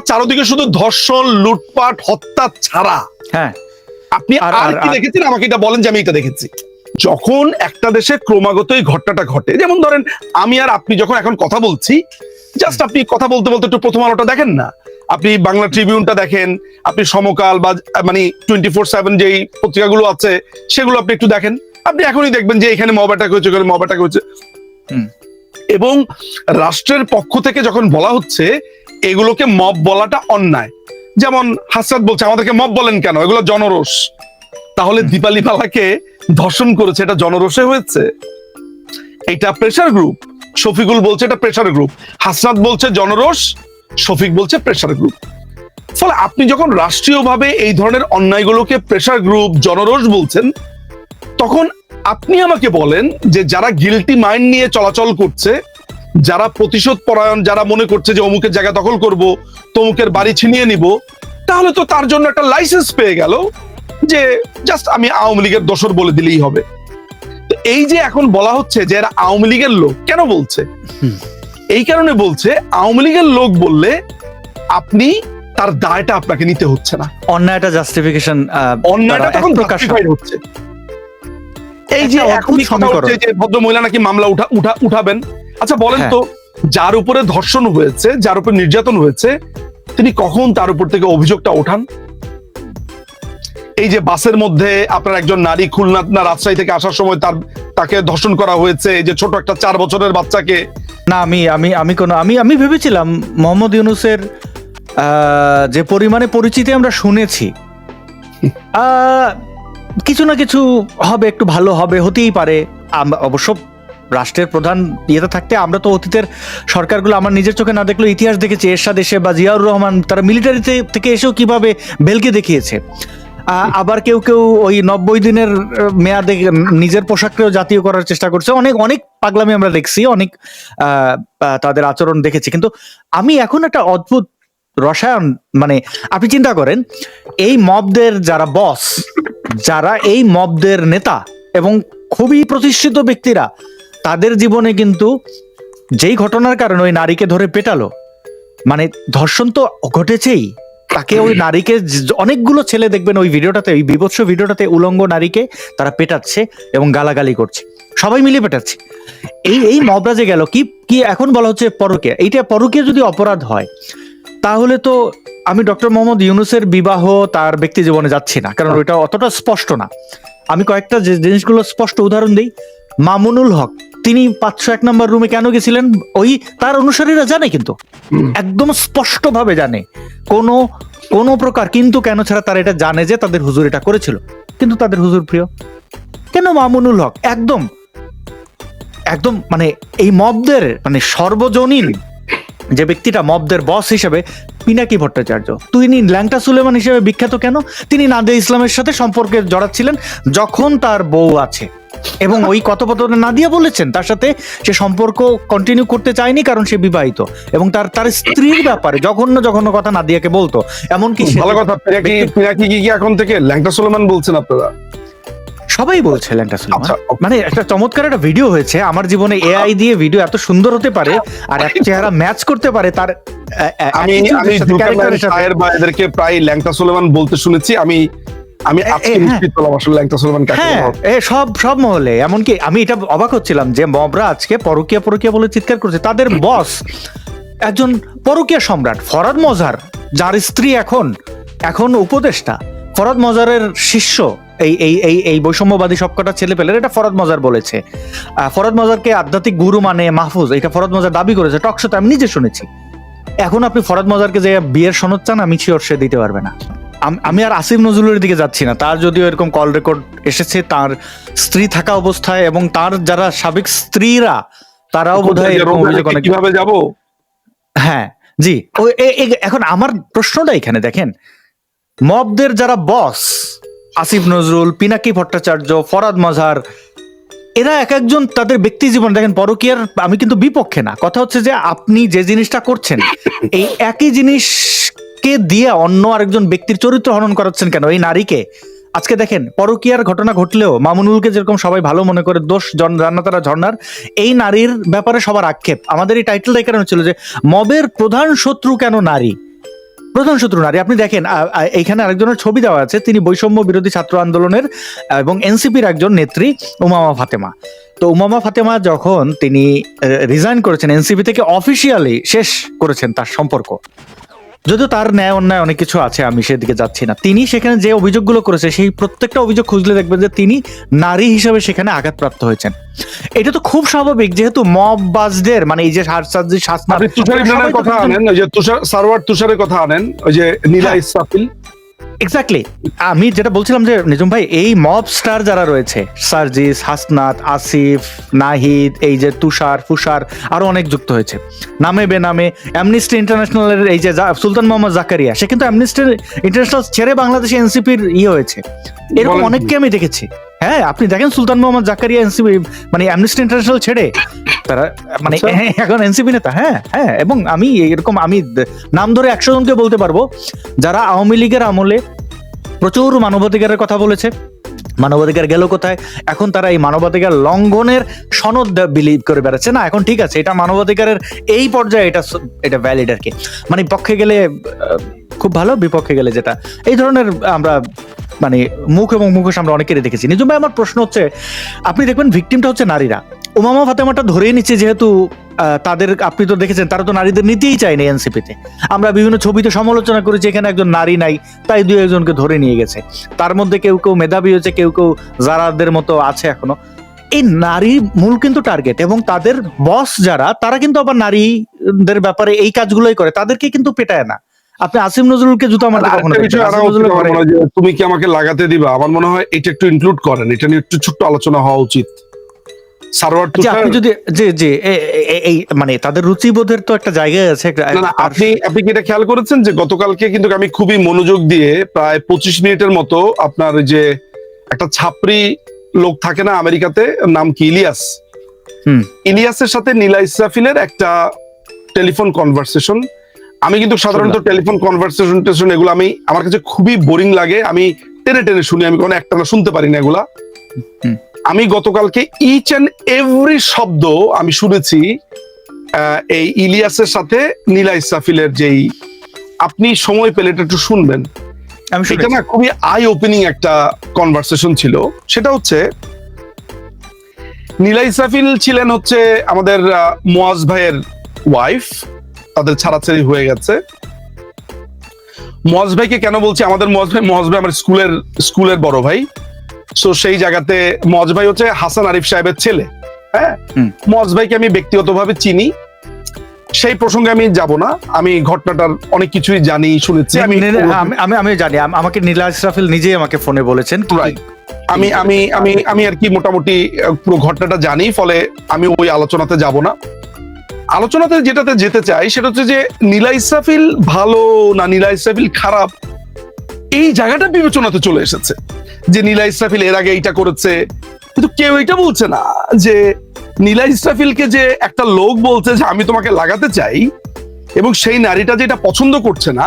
আপনার চারদিকে শুধু ধর্ষণ লুটপাট হত্যা ছাড়া। হ্যাঁ। আপনি আর- কি দেখেছেন? আমাকে এটা বলেন যে আমি এটা দেখেছি। যখন একটা দেশে ক্রমাগত এই ঘটনাটা ঘটে যেমন ধরেন আমি আর আপনি যখন এখন কথা বলছি জাস্ট আপনি কথা বলতে বলতে একটু প্রথম আলোটা দেখেন না? আপনি বাংলা ট্রিবিউনটা দেখেন আপনি সমকাল বা মানে টোয়েন্টি ফোর সেভেন যেই পত্রিকাগুলো আছে সেগুলো আপনি একটু দেখেন। আপনি এখনই দেখবেন যে এখানে মব অ্যাটাক হয়েছে ওখানে মব অ্যাটাক হয়েছে। হুম। এবং রাষ্ট্রের পক্ষ থেকে যখন বলা হচ্ছে এগুলোকে মব বলাটা অন্যায়। যেমন হাসরাত বলছে আমাদেরকে মব বলেন কেন? এগুলো জনরোষ। তাহলে দীপালি পালাকে ধর্ষণ করেছে এটা জনরোষে হয়েছে? এটা প্রেশার গ্রুপ শফিকুল বলছে এটা প্রেশার গ্রুপ হাসনাত বলছে জনরোষ শফিক বলছে প্রেশার গ্রুপ ফলে আপনি যখন রাষ্ট্রীয়ভাবে এই ধরনের অন্যায়গুলোকে প্রেশার গ্রুপ জনরোষ বলছেন তখন আপনি আমাকে বলেন যে যারা গিলটি মাইন্ড নিয়ে চলাচল করছে যারা প্রতিশোধ পরায়ণ যারা মনে করছে যে অমুকের জায়গা দখল করব তমুকের বাড়ি ছিনিয়ে নিব তাহলে তো তার জন্য একটা লাইসেন্স পেয়ে গেল যে জাস্ট আমি আওয়ামী লীগের দোসর বলে দিলেই হবে। তো এই যে এখন বলা হচ্ছে যে এরা আওয়ামী লীগের লোক কেন বলছে? এই কারণে বলছে আওয়ামী লীগের লোক বললে আপনি তার দায়টা আপনাকে নিতে হচ্ছে না। অন্যায়টা জাস্টিফিকেশন অন্যায়টা তখন justified হচ্ছে। এই যে। হচ্ছে যে ভদ্র মহিলা নাকি মামলা উঠা উঠা উঠাবেন আচ্ছা বলেন হ্যাঁ। তো যার উপরে ধর্ষণ হয়েছে যার উপর নির্যাতন হয়েছে তিনি কখন তার উপর থেকে অভিযোগটা ওঠান? এই যে বাসের মধ্যে আপনার একজন নারী খুলনা না রাজশাহী থেকে আসার সময় তার তাকে ধর্ষণ করা হয়েছে এই যে ছোট একটা চার বছরের বাচ্চাকে। না আমি আমি আমি কোনো আমি আমি ভেবেছিলাম মোহাম্মদ ইউনুসের আহ, যে পরিমাণে পরিচিতি আমরা শুনেছি আহ, কিছু না কিছু হবে একটু ভালো হবে হতেই পারে। অবশ্য রাষ্ট্রের প্রধান ইয়েতে থাকতে, আমরা তো অতীতের সরকারগুলো আমার নিজের চোখে না দেখলেও ইতিহাস দেখেছি, এরশাদ এসে বা জিয়াউর রহমান তারা মিলিটারিতে থেকে এসেও কীভাবে বেলকে দেখিয়েছে। আবার কেউ কেউ ওই নব্বই দিনের মেয়াদে নিজের পোশাককেও জাতীয় করার চেষ্টা করছে। অনেক অনেক পাগলামি আমরা দেখছি, অনেক তাদের আচরণ দেখেছি। কিন্তু আমি এখন একটা অদ্ভুত রসায়ন মানে আপনি চিন্তা করেন, এই মবদের যারা বস, যারা এই মবদের নেতা এবং খুবই প্রতিষ্ঠিত ব্যক্তিরা তাদের জীবনে কিন্তু যেই ঘটনার কারণে ওই নারীকে ধরে পেটালো মানে ধর্ষণ তো ঘটেছেই। তাকে ওই নারীকে অনেকগুলো ছেলে দেখবেন ওই ভিডিওটাতে, ওই বিভৎস ভিডিওটাতে উলঙ্গ নারীকে তারা পেটাচ্ছে এবং গালাগালি করছে। সবাই মিলে পেটাচ্ছে। এই এই মবরা যে গেল, কি কি এখন বলা হচ্ছে পরকে এইটা পরকে যদি অপরাধ হয়, তাহলে তো আমি ডক্টর মোহাম্মদ ইউনুসের বিবাহ তার ব্যক্তি জীবনে যাচ্ছি না, কারণ ওইটা অতটা স্পষ্ট না। আমি কয়েকটা জিনিসগুলো স্পষ্ট উদাহরণ দিই। মামুনুল হক তিনি পাঁচশো এক নম্বর রুমে কেন গেছিলেন? ওই তার অনুসারীরা জানে কিন্তু। একদম স্পষ্টভাবে জানে। কোনো কোনো প্রকার কিন্তু কেন ছাড়া তারা এটা জানে যে তাদের হুজুর এটা করেছিল। কিন্তু তাদের হুজুর প্রিয়? কেন মামুনুল হক? একদম একদম মানে এই মবদের মানে সর্বজনীন যে ব্যক্তিটা মবদের বস হিসেবে পিনাকি ভট্টাচার্য। তিনি ল্যাংটা সুলেমান হিসেবে বিখ্যাত কেন? তিনি নাদিয়া ইসলামের সাথে সম্পর্কে জড়াচ্ছিলেন যখন তার বউ আছে। এবং ওই কথোপকথনে নাদিয়া বলেছেন, তার সাথে সে সম্পর্ক কন্টিনিউ করতে চায়নি কারণ সে বিবাহিত। এবং তার তার স্ত্রীর ব্যাপারে জঘন্য জঘন্য কথা নাদিয়াকে বলতো। এমনকি ভালো কথা কি এখন থেকে? ল্যাংটা সুলেমান বলছেন আপনারা? সবাই বলছে ল্যাংটা সুলেমান মানে একটা চমৎকার একটা ভিডিও হয়েছে। আমার জীবনে এআই দিয়ে ভিডিও এত সুন্দর হতে পারে আর এক চেহারা ম্যাচ করতে পারে তার আমি আমি। সাহের বা এদেরকে প্রায় ল্যাংটা সুলেমান বলতে শুনেছি। আমি আমি আজকে হ্যাঁ। নিশ্চিত হলাম আসলে ল্যাংটা সুলেমান কাকে হ্যাঁ হয়। এ সব সব মহলে। এমনকি আমি এটা অবাক হচ্ছিলাম যে মবরা আজকে পরকিয়া পরকিয়া বলে চিৎকার করছে। তাদের বস একজন পরকিয়া সম্রাট ফরাদ মজার যার স্ত্রী এখন এখন উপদেষ্টা। ফরাদ মজারের শিষ্য এই এই এই এই বৈষম্যবাদী সবকটা ছেলে পেলের এটা ফরাদ মজার বলেছে। ফরাদ মজারকে আধ্যাত্মিক গুরু মানে মাহফুজ এটা ফরাদ মজার দাবি করেছে। টকশোতে আমি নিজে শুনেছি। এখন আপনি ফরাদ মজারকে যে বিয়ের সনদ চান আমি শিওর সে দিতে পারবে না। আমি আর আসিফ নজরুলের দিকে যাচ্ছি না। তার যদিও এরকম কল রেকর্ড এসেছে তার স্ত্রী থাকা অবস্থায় এবং তার যারা সাবেক স্ত্রীরা তারাও বোধহয় যে এরকম অভিযোগ অনেক কীভাবে যাব? হ্যাঁ জি। এখন আমার প্রশ্নটা এখানে দেখেন। মবদের যারা বস আসিফ নজরুল, পিনাকি ভট্টাচার্য, ফরাদ মজার এরা এক একজন তাদের ব্যক্তি জীবন। দেখেন, পরকীয়ার আমি কিন্তু বিপক্ষে না। কথা হচ্ছে যে আপনি যে জিনিসটা করছেন, এই একই জিনিসকে দিয়ে অন্য আরেকজন ব্যক্তির চরিত্র হনন করাচ্ছেন কেন? এই নারীকে? আজকে দেখেন, পরকীয়ার ঘটনা ঘটলেও মামুনুলকে যেরকম সবাই ভালো মনে করে, দোষ জন জান্নাতারা ঝর্ণার, এই নারীর ব্যাপারে সবার আক্ষেপ। আমাদের এই টাইটেলটা এই কারণে ছিল যে, মবের প্রধান শত্রু কেন নারী? প্রধান শত্রু নারী। আপনি দেখেন এখানে আরেকজনের ছবি দেওয়া আছে। তিনি বৈষম্য বিরোধী ছাত্র আন্দোলনের, এবং এনসিপির একজন নেত্রী, উমামা ফাতেমা। তো উমামা ফাতেমা যখন তিনি রিজাইন করেছেন, এনসিপি থেকে অফিসিয়ালি শেষ করেছেন তার সম্পর্ক। যদিও তার ন্যায় অন্যায় অনেক কিছু আছে আমি সেদিকে যাচ্ছি না। তিনি সেখানে যে অভিযোগগুলো করেছে সেই প্রত্যেকটা অভিযোগ খুঁজলে দেখবেন যে তিনি নারী হিসেবে সেখানে আঘাতপ্রাপ্ত হয়েছেন। এটা তো খুব স্বাভাবিক যেহেতু মববাজদের মানে এই যে সারসাজি শাসনা তুষার কথা আনেন ওই যে তুষার সারওয়ার তুষারের কথা আনেন ওই যে নীলা হ্যাঁ। ইসরাফিল। এক্স্যাক্টলি আমি যেটা বলছিলাম যে নিজম ভাই এই মব স্টার যারা রয়েছে সার্জিস হাসনাত আসিফ নাহিদ এই যে তুষার ফুষার আরও অনেক যুক্ত হয়েছে। নামে বেনামে অ্যামনিস্টি ইন্টারন্যাশনালের এই যে সুলতান মোহাম্মদ জাকারিয়া সে কিন্তু অ্যামনিস্টি ইন্টারন্যাশনাল ছেড়ে বাংলাদেশে এনসিপির ইয়ে হয়েছে। এরকম অনেককে আমি দেখেছি। হ্যাঁ আপনি দেখেন সুলতান মোহাম্মদ জাকারিয়া এনসিপি মানে অ্যামনিস্টি ইন্টারন্যাশনাল ছেড়ে। তারা মানে আচ্ছা। হ্যাঁ, এখন এনসিপি নেতা হ্যাঁ হ্যাঁ এবং আমি এরকম আমি নাম ধরে একশো জনকে বলতে পারব যারা আওয়ামী লীগের আমলে প্রচুর মানবাধিকারের কথা বলেছে। মানবাধিকার গেল কোথায়? এখন তারা এই মানবাধিকার লঙ্ঘনের সনদ বিলিভ করে বেড়াচ্ছে। না এখন ঠিক আছে এটা মানবাধিকারের এই পর্যায়ে এটা এটা ভ্যালিড আর কি। মানে পক্ষে গেলে খুব ভালো বিপক্ষে গেলে যেটা। এই ধরনের আমরা মানে মুখ এবং মুখোশ আমরা অনেকেরই দেখেছি। নিজম ভাই, আমার প্রশ্ন হচ্ছে, আপনি দেখবেন ভিকটিমটা হচ্ছে নারীরা। ওমামা ফাতেমাটা ধরেই নিচ্ছে যেহেতু তাদের, আপনি তো দেখেছেন, তারা তো নারীদের নিতেই চায়নি এনসিপিতে। আমরা বিভিন্ন ছবিতে সমালোচনা করেছি, এখানে একজন নারী নাই, তাই দুই একজনকে ধরে নিয়ে গেছে। তার মধ্যে কেউ কেউ মেধাবী হয়েছে, কেউ কেউ যারাদের মতো আছে এখনও। এই নারী মূল কিন্তু টার্গেট এবং তাদের বস যারা, তারা কিন্তু আবার নারীদের ব্যাপারে এই কাজগুলোই করে, তাদেরকে কিন্তু পেটায় না। আপনি আসিম নজরুলকে জুতো আমার। মনে তুমি কি আমাকে লাগাতে দিবা? আমার মনে হয় এটা একটু ইনক্লুড করেন। এটা নিয়ে একটু ছোট্ট আলোচনা হওয়া উচিত। আপনি যদি এই মানে তাদের রুচিবোধের তো একটা আছে আপনি আপনি কি এটা খেয়াল করেছেন যে গতকালকে কিন্তু আমি খুবই মনোযোগ দিয়ে প্রায় পঁচিশ মিনিটের মতো আপনার ওই যে একটা ছাপরি লোক থাকে না আমেরিকাতে নাম কি? ইলিয়াস। হুম। ইলিয়াসের সাথে নীলা ইসরাফিলের একটা টেলিফোন কনভারসেশন আমি কিন্তু সাধারণত টেলিফোন কনভারসেশন টেশন এগুলো আমি আমার কাছে খুবই বোরিং লাগে। আমি টেনে টেনে শুনি আমি কোনো একটা শুনতে পারি না এগুলা। আমি গতকালকে ইচ অ্যান্ড এভরি শব্দ আমি শুনেছি এই ইলিয়াসের সাথে নীলা ইসরাফিলের যেই আপনি সময় পেলে এটা একটু শুনবেন। আমি এটা না খুবই আই ওপেনিং একটা কনভারসেশন ছিল। সেটা হচ্ছে নীলা ইসরাফিল ছিলেন হচ্ছে আমাদের মুয়াজ ভাইয়ের ওয়াইফ তাদের ছাড়াছাড়ি হয়ে গেছে। মুয়াজ ভাইকে কেন বলছি? আমাদের মুয়াজ ভাই মুয়াজ ভাই আমার স্কুলের স্কুলের বড় ভাই। সো সেই জায়গাতে মুয়াজ ভাই হচ্ছে হাসান আরিফ সাহেবের ছেলে। হ্যাঁ। মুয়াজ ভাইকে আমি ব্যক্তিগতভাবে চিনি। সেই প্রসঙ্গে আমি যাব না। আমি ঘটনাটার অনেক কিছুই জানি শুনেছি। আমি আমি জানি। আমাকে নীলা ইসরাফিল নিজেই আমাকে ফোনে বলেছেন। আমি আমি আমি আমি আর কি মোটামুটি পুরো ঘটনাটা জানি। ফলে আমি ওই আলোচনাতে যাব না। আলোচনাতে যেটাতে যেতে চাই, সেটা হচ্ছে যে নীলা ইসরাফিল ভালো না নীলা ইসরাফিল খারাপ? এই জায়গাটা বিবেচনাতে চলে এসেছে যে নীলা ইসরাফিল এর আগে এইটা করেছে। কিন্তু কেউ এটা বলছে না যে নীলা ইসরাফিলকে যে একটা লোক বলছে যে আমি তোমাকে লাগাতে চাই এবং সেই নারীটা যেটা পছন্দ করছে না,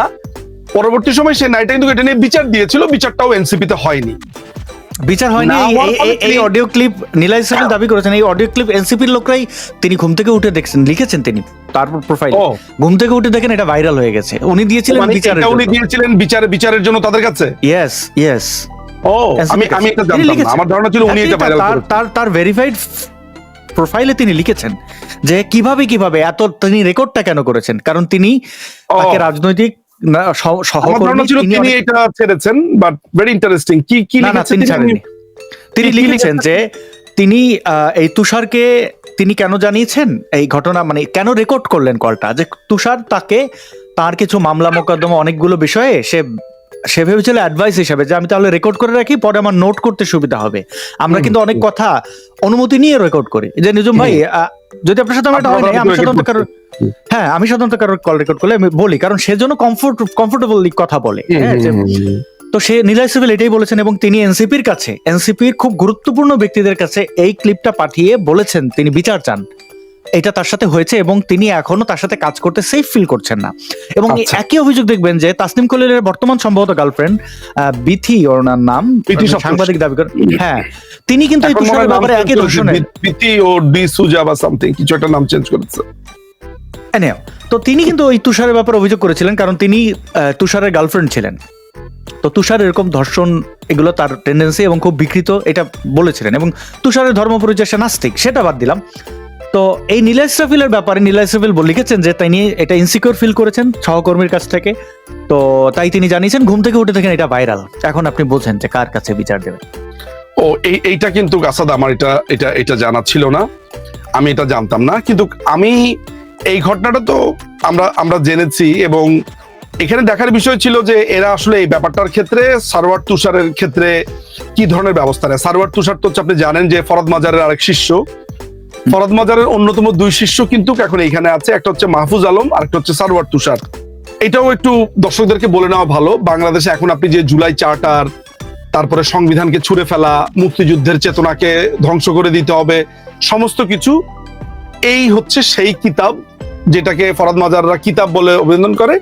পরবর্তী সময় সেই নারীটা কিন্তু এটা নিয়ে বিচার দিয়েছিল, বিচারটাও এনসিপিতে হয়নি। বিচার হয়নি। এই- অডিও ক্লিপ নীলা ইসরাফিল দাবি করেছেন। এই অডিও ক্লিপ এনসিপির লোকরাই তিনি ঘুম থেকে উঠে দেখছেন লিখেছেন তিনি। তারপর প্রোফাইল ঘুম থেকে উঠে দেখেন এটা ভাইরাল হয়ে গেছে। উনি দিয়েছিলেন মানে বিচারের এটা উনি দিয়েছিলেন বিচারে বিচারের জন্য তাদের কাছে? ইয়েস ইয়েস ও আমি আমি এটা জানতাম না। আমার ধারণা ছিল উনি এটা ভাইরাল তার তার ভেরিফাইড প্রোফাইলে তিনি লিখেছেন যে কীভাবে কীভাবে এত তিনি রেকর্ডটা কেন করেছেন? কারণ তিনি তাকে রাজনৈতিক সহকর্মী তিনি তিনি এটা ছেড়েছেন বাট ভেরি ইন্টারেস্টিং কি কি না না লিখেছেন তিনি তিনি? ছাড়েননি। তিনি কি- কি লিখেছেন যে তিনি এই তুষারকে তিনি কেন জানিয়েছেন? এই ঘটনা মানে কেন রেকর্ড করলেন কলটা? যে তুষার তাকে তার কিছু মামলা মোকদ্দমা অনেকগুলো বিষয়ে সে সে ভেবেছিল অ্যাডভাইস হিসেবে যে আমি তাহলে রেকর্ড করে রাখি পরে আমার নোট করতে সুবিধা হবে। আমরা কিন্তু অনেক কথা অনুমতি নিয়ে রেকর্ড করি। যে নিজম ভাই যদি আপনার সাথে আমার হয় নাই, আমি record সাধারণত কারোর হুম। হ্যাঁ আমি সাধারণত কারোর কল রেকর্ড করলে আমি বলি কারণ সেজন্য কমফোর্ট কমফোর্টেবলি কথা বলে হ্যাঁ। তো সে নীলা ইসরাফিল এটাই বলেছেন এবং তিনি এনসিপির কাছে এনসিপির খুব গুরুত্বপূর্ণ ব্যক্তিদের কাছে এই ক্লিপটা পাঠিয়ে বলেছেন তিনি বিচার চান। এটা তার সাথে হয়েছে এবং তিনি এখনও তার সাথে কাজ করতে সেফ ফিল করছেন না। এবং আচ্ছা। একই অভিযোগ দেখবেন যে তাসনিম কলিলের বর্তমান সম্ভবত গার্লফ্রেন্ড বিথি ওনার নাম সাংবাদিক দাবি করেন হ্যাঁ তিনি কিন্তু এই ব্যাপারে একই করেছে, দর্শনের বি- বিতি ও ডি সুজা বা সামথিং কিছু একটা নাম চেঞ্জ করেছে। Anyhow, তো তিনি কিন্তু ওই তুষারের ব্যাপারে অভিযোগ করেছিলেন কারণ তিনি তুষারের গার্লফ্রেন্ড ছিলেন। তো তুষার এরকম ধর্ষণ এগুলো তার টেন্ডেন্সি এবং খুব বিকৃত এটা বলেছিলেন। এবং তুষারের ধর্ম পরিচয় সে নাস্তিক সেটা বাদ দিলাম। তো এই নীলা ইসরাফিলের ব্যাপারে নীলা ইসরাফিল লিখেছেন যে তিনি এটা ইনসিকিউর ফিল করেছেন সহকর্মীর কাছ থেকে। তো তাই তিনি জানিয়েছেন ঘুম থেকে উঠে দেখেন এটা ভাইরাল এখন আপনি বলছেন যে কার কাছে বিচার দেবেন। ও এই এইটা কিন্তু আসাদ আমার এটা এটা এটা জানা ছিল না। আমি এটা জানতাম না। কিন্তু আমি এই ঘটনাটা তো আমরা আমরা জেনেছি এবং এখানে দেখার বিষয় ছিল যে এরা আসলে এই ব্যাপারটার ক্ষেত্রে সারওয়ার তুষারের ক্ষেত্রে কি ধরনের ব্যবস্থা নেয়? সারওয়ার তুষার তো আপনি জানেন যে ফরদ মাজারের আরেক শিষ্য। ফরদ মাজারের অন্যতম দুই শিষ্য কিন্তু এখন এইখানে আছে, একটা হচ্ছে মাহফুজ আলম আর একটা হচ্ছে সারওয়ার তুষার। এটাও একটু দর্শকদেরকে বলে নেওয়া ভালো, বাংলাদেশে এখন আপনি যে জুলাই চার্টার, তারপরে সংবিধানকে ছুঁড়ে ফেলা, মুক্তিযুদ্ধের চেতনাকে ধ্বংস করে দিতে হবে, সমস্ত কিছু এই হচ্ছে সেই কিতাব যেটাকে ফরাদ মাজাররা কিতাব বলে অভিনন্দন করে।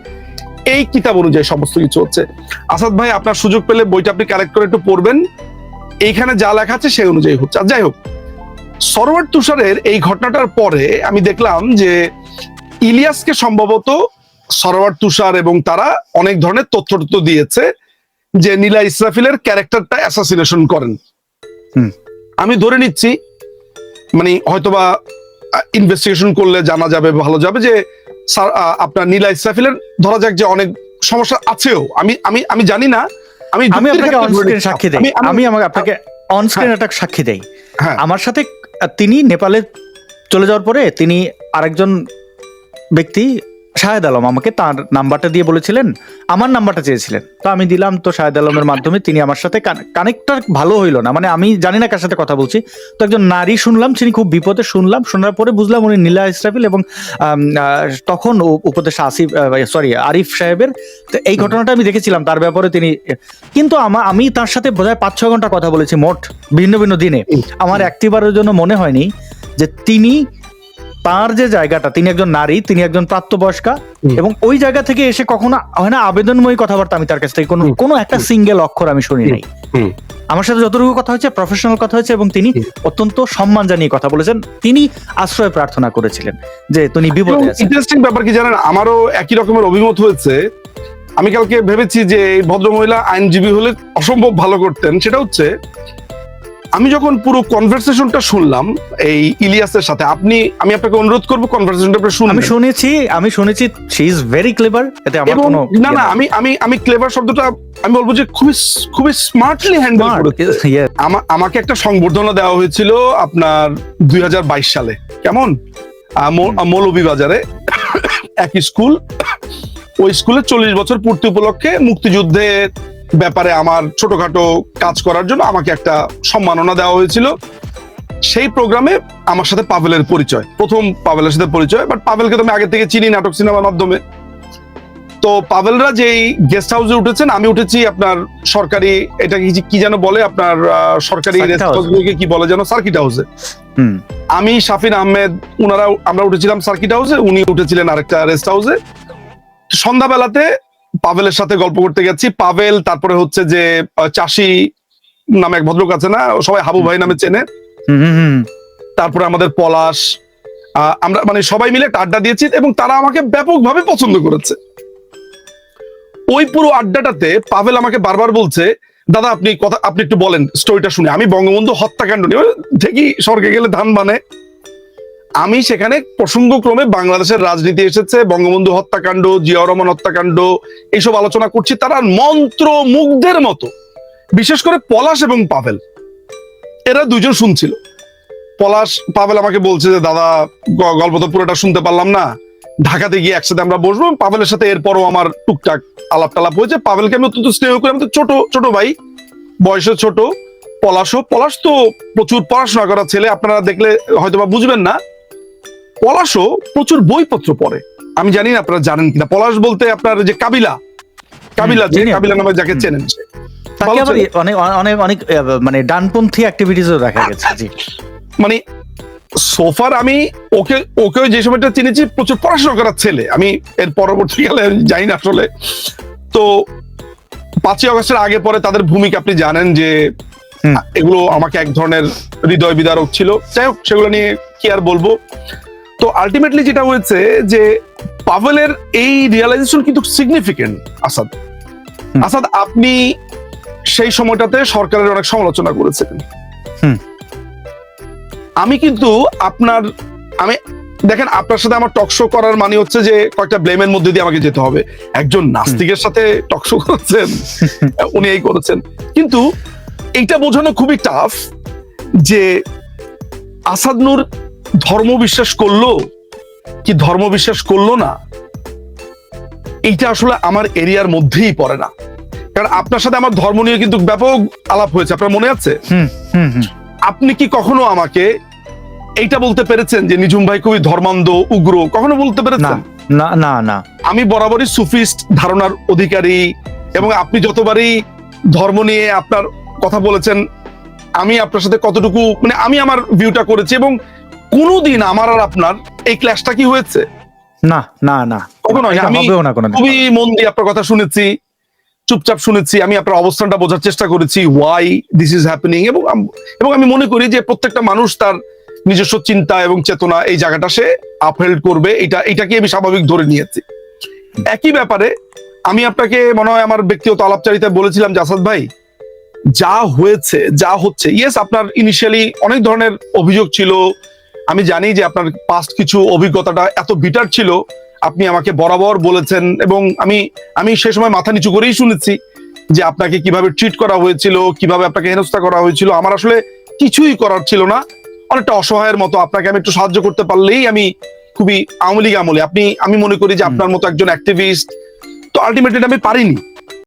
এই কিতাব অনুযায়ী সমস্ত কিছু হচ্ছে। আসাদ ভাই আপনার সুযোগ পেলে বইটা আপনি কালেক্ট করে একটু পড়বেন। এইখানে যা লেখা আছে সেই অনুযায়ী হচ্ছে। আর যাই হোক সরোয়ার তুষারের এই ঘটনাটার পরে আমি দেখলাম যে ইলিয়াসকে সম্ভবত সরোয়ার তুষার এবং তারা অনেক ধরনের তথ্য তথ্য দিয়েছে যে নীলা ইসরাফিলের ক্যারেক্টারটা অ্যাসাসিনেশন করেন। হুম। আমি ধরে নিচ্ছি মানে হয়তোবা ইনভেস্টিগেশন করলে জানা যাবে ভালো যাবে যে স্যার, আপনার নীলা ইসরাফিলের ধরা যাক যে অনেক সমস্যা আছেও। আমি আমি আমি জানি না। আমি আমি আপনাকে ক্ষেত্রে অন ধরে স্ক্রিন নিচ্ছি। সাক্ষী দেই। আমি- আমি- আমি আমাকে আপনাকে অনস্ক্রিন একটা সাক্ষী দেই। হ্যাঁ। আমার সাথে তিনি নেপালে চলে যাওয়ার পরে তিনি আরেকজন ব্যক্তি শাহেদ আলম আমাকে তার নাম্বারটা দিয়ে বলেছিলেন আমার নাম্বারটা চেয়েছিলেন। তো আমি দিলাম তো শাহেদ আলমের মাধ্যমে তিনি আমার সাথে কানেক্টটা ভালো হইল না। মানে আমি জানি না কার সাথে কথা বলছি। তো একজন নারী শুনলাম তিনি খুব বিপদে শুনলাম। শোনার পরে বুঝলাম উনি নীলা ইসরাফিল এবং তখন উপদেষ্টা আসিফ সরি আরিফ সাহেবের। তো এই ঘটনাটা আমি দেখেছিলাম তার ব্যাপারে তিনি কিন্তু আমা- আমি তার সাথে বোধহয় পাঁচ ছ ঘণ্টা কথা বলেছি মোট ভিন্ন ভিন্ন দিনে। আমার একটিবারের জন্য মনে হয়নি যে তিনি তার যে জায়গাটা তিনি একজন নারী তিনি একজন প্রাপ্তবয়স্কা এবং ওই জায়গা থেকে এসে কখনো হয় না আবেদনময়ী কথাবার্তা আমি তার কাছ থেকে কোনো কোনো একটা সিঙ্গেল অক্ষর আমি শুনি নাই। আমার সাথে যতটুকু কথা হয়েছে প্রফেশনাল কথা হয়েছে এবং তিনি অত্যন্ত সম্মান জানিয়ে কথা বলেছেন। তিনি আশ্রয় প্রার্থনা করেছিলেন যে তিনি বিপদে ইন্টারেস্টিং ব্যাপার কি জানেন আমারও একই রকমের অভিমত হয়েছে। আমি কালকে ভেবেছি যে এই ভদ্রমহিলা আইনজীবী হলে অসম্ভব ভালো করতেন। সেটা হচ্ছে আমি যখন পুরো কনভারসেশনটা শুনলাম এই ইলিয়াসের সাথে আপনি আমি আপনাকে অনুরোধ করব কনভারসেশনটা আপনি আমি শুনেছি আমি শুনেছি শি ইজ ভেরি ক্লেভার এতে আমার কোনো না না আমি আমি আমি ক্লেভার শব্দটা আমি বলব যে খুবই খুবই স্মার্টলি হ্যান্ডেল করেছে. আমাকে একটা সংবর্ধনা দেওয়া হয়েছিল আপনার দুই হাজার বাইশ সালে। কেমন? আহ, মৌ- মৌলভীবাজারে এক স্কুল। ওই স্কুলে চল্লিশ বছর পূর্তি উপলক্ষে মুক্তিযুদ্ধের ব্যাপারে আমার ছোটখাটো কাজ করার জন্য আমাকে একটা সম্মাননা দেওয়া হয়েছিল। সেই প্রোগ্রামে আমার সাথে পাভেলের পরিচয়। প্রথম পাভেলের সাথে পরিচয় বাট পাভেলকে তো আমি আগে থেকে চিনি নাটক সিনেমার মাধ্যমে। তো পাভেলরা যেই গেস্ট হাউসে উঠেছেন আমি উঠেছি আপনার সরকারি এটা কি- কি যেন বলে আপনার সরকারি কি বলে যেন? সার্কিট হাউসে হুম। আমি শাফিন আহমেদ ওনারা আমরা উঠেছিলাম সার্কিট হাউসে উনি উঠেছিলেন আরেকটা রেস্ট হাউসে সন্ধ্যাবেলাতে পাভেলের সাথে গল্প করতে গেছি। পাভেল তারপরে হচ্ছে যে চাষি নামে এক ভদ্রলোক আছে না সবাই হাবু ভাই নামে চেনে। হুম হুম, হুম। তারপরে আমাদের পলাশ আহ, আমরা মানে সবাই মিলে একটা আড্ডা দিয়েছি এবং তারা আমাকে ব্যাপকভাবে পছন্দ করেছে। ওই পুরো আড্ডাটাতে পাভেল আমাকে বারবার বলছে দাদা আপনি কথা আপনি একটু বলেন স্টোরিটা শুনে। আমি বঙ্গবন্ধু হত্যাকাণ্ড নিয়ে ঠিকই স্বর্গে গেলে ধান মানে আমি সেখানে প্রসঙ্গক্রমে বাংলাদেশের রাজনীতি এসেছে, বঙ্গবন্ধু হত্যাকাণ্ড জিয়া রহমান হত্যাকাণ্ড, এইসব আলোচনা করছি তারা মন্ত্র মুগ্ধের মতো। বিশেষ করে পলাশ এবং পাভেল, এরা দুজন শুনছিল। পলাশ, পাভেল আমাকে বলছে যে, দাদা গল্প তো পুরোটা শুনতে পারলাম না। ঢাকাতে গিয়ে একসাথে আমরা বসবো পাভেলের সাথে এরপরও আমার টুকটাক আলাপ টালাপ হয়েছে। পাভেলকে আমি অত্যন্ত স্নেহ করি। আমি তো ছোট ছোট ভাই বয়সে ছোট, পলাশও। পলাশ তো প্রচুর পড়াশোনা করা ছেলে, আপনারা দেখলে হয়তো বা বুঝবেন না। পলাশও প্রচুর বইপত্র পড়ে। আমি জানি না আপনারা জানেন কিনা। পলাশ বলতে আপনার যে কাবিলা কাবিলা যে কাবিলা নামে যাকে চেনেন তাকে আবার অনেক অনেক অনেক মানে ডানপন্থী অ্যাক্টিভিটিসও দেখা গেছে জি। মানে সোফার আমি ওকে ওকে যে সময়টা চিনেছি প্রচুর পড়াশোনা করার ছেলে। আমি এর পরবর্তীকালে যাই না আসলে। তো পাঁচই আগস্টের আগে পরে তাদের ভূমিকা আপনি জানেন যে এগুলো আমাকে এক ধরনের হৃদয় বিদারক ছিল। যাই হোক সেগুলো নিয়ে কি আর বলব? তো আলটিমেটলি যেটা হয়েছে যে পাভেলের এই রিয়েলাইজেশন কিন্তু সিগনিফিকেন্ট আসাদ। আসাদ আপনি সেই সময়টাতে সরকারের অনেক সমালোচনা করেছিলেন। আমি কিন্তু আপনার আমি দেখেন আপনার সাথে আমার টকশো করার মানে হচ্ছে যে কয়েকটা ব্লেমের মধ্যে দিয়ে আমাকে যেতে হবে। একজন নাস্তিকের সাথে টকশো করেছেন উনি এই করেছেন। কিন্তু এইটা বোঝানো খুবই টাফ যে আসাদ নূর ধর্ম বিশ্বাস করল? কি ধর্ম বিশ্বাস করল না? এইটা আসলে আমার এরিয়ার মধ্যেই পড়ে না। কারণ আপনার সাথে আমার ধর্ম নিয়ে কিন্তু ব্যাপক আলাপ হয়েছে আপনার মনে আছে? আপনি কি কখনো আমাকে এইটা বলতে পেরেছেন যে নিঝুম ভাই খুবই ধর্মান্ধ উগ্র কখনো বলতে পেরেছেন? না না না আমি বরাবরই সুফিস্ট ধারণার অধিকারী এবং আপনি যতবারই ধর্ম নিয়ে আপনার কথা বলেছেন আমি আপনার সাথে কতটুকু মানে আমি আমার ভিউটা করেছি এবং কোনোদিন আমার আর আপনার এই ক্লাসটা কি হয়েছে? না না না। কখনো আমি না খুবই মন দিয়ে আপনার কথা শুনেছি চুপচাপ শুনেছি আমি আপনার অবস্থানটা বোঝার চেষ্টা করেছি ওয়াই দিস ইজ হ্যাপেনিং এবং এবং আমি মনে করি যে প্রত্যেকটা মানুষ তার নিজস্ব চিন্তা এবং চেতনা এই জায়গাটা সে আপহেল্ড করবে এটা এটাকে আমি স্বাভাবিক ধরে নিয়েছি। একই ব্যাপারে আমি আপনাকে মনে হয় আমার ব্যক্তিগত আলাপচারিতায় বলেছিলাম জাসাদ ভাই যা হয়েছে যা হচ্ছে ইয়েস আপনার ইনিশিয়ালি অনেক ধরনের অভিযোগ ছিল আমি জানি যে আপনার পাস্ট কিছু অভিজ্ঞতাটা এত বিটার ছিল আপনি আমাকে বরাবর বলেছেন এবং আমি আমি সে সময় মাথা নিচু করেই শুনেছি যে আপনাকে কীভাবে ট্রিট করা হয়েছিল কীভাবে আপনাকে হেনস্থা করা হয়েছিল। আমার আসলে কিছুই করার ছিল না। অনেকটা অসহায়ের মতো আপনাকে আমি একটু সাহায্য করতে পারলেই আমি খুবই আওয়ামী লীগ আমলে। আপনি আমি মনে করি যে আপনার মতো একজন অ্যাক্টিভিস্ট তো আলটিমেটলি আমি পারিনি।